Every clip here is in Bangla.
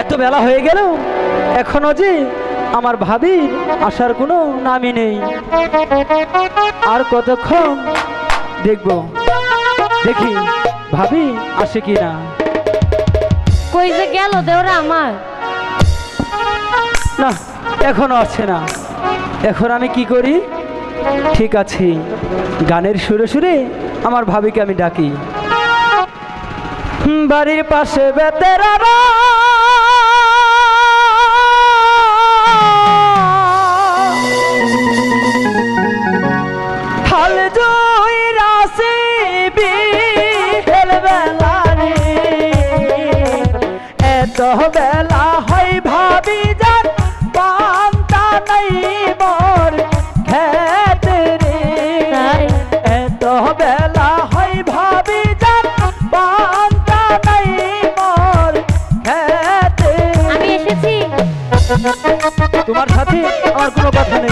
এত বেলা হয়ে গেল এখনও যে আমার ভাবি আসার কোনো নামই নেই। আর কতক্ষণ দেখব? দেখি ভাবি আসে কি না। কই যে গেল দেওরা আমার? না এখনও আসছে না। এখন আমি কি করি? ঠিক আছে। গানের সুরে সুরে আমার ভাবিকে আমি ডাকি। বাড়ির পাশে বেতেরারা বেলা হয় ভাবি যার পান্তা নাই মোর খেতে রে? এত বেলা হয় ভাবি যার পান্তা নাই মোর খেতে আমি এসেছি। তোমার সাথে আমার কোনো কথা নেই।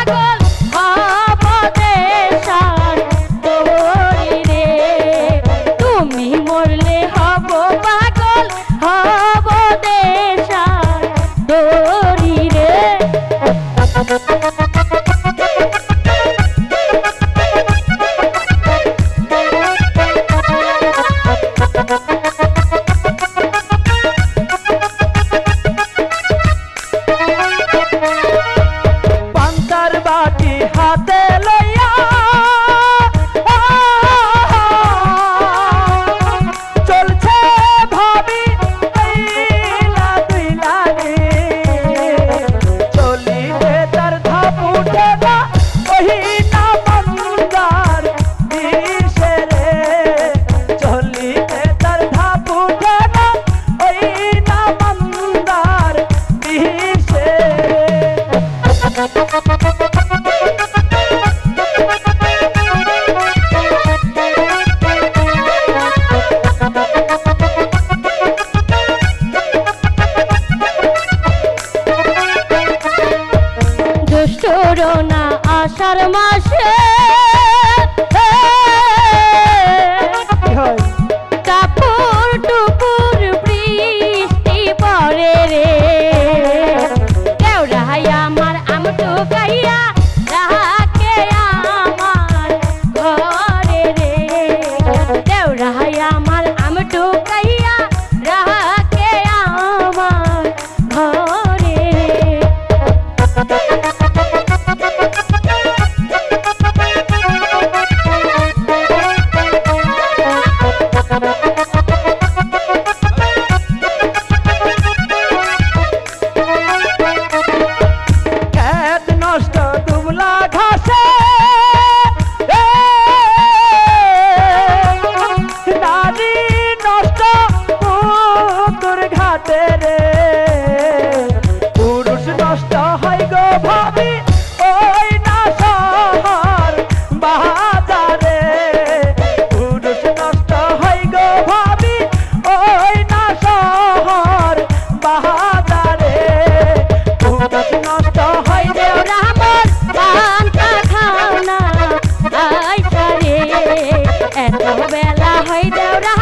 agora. vou cair এত বেলা হয় দেওরা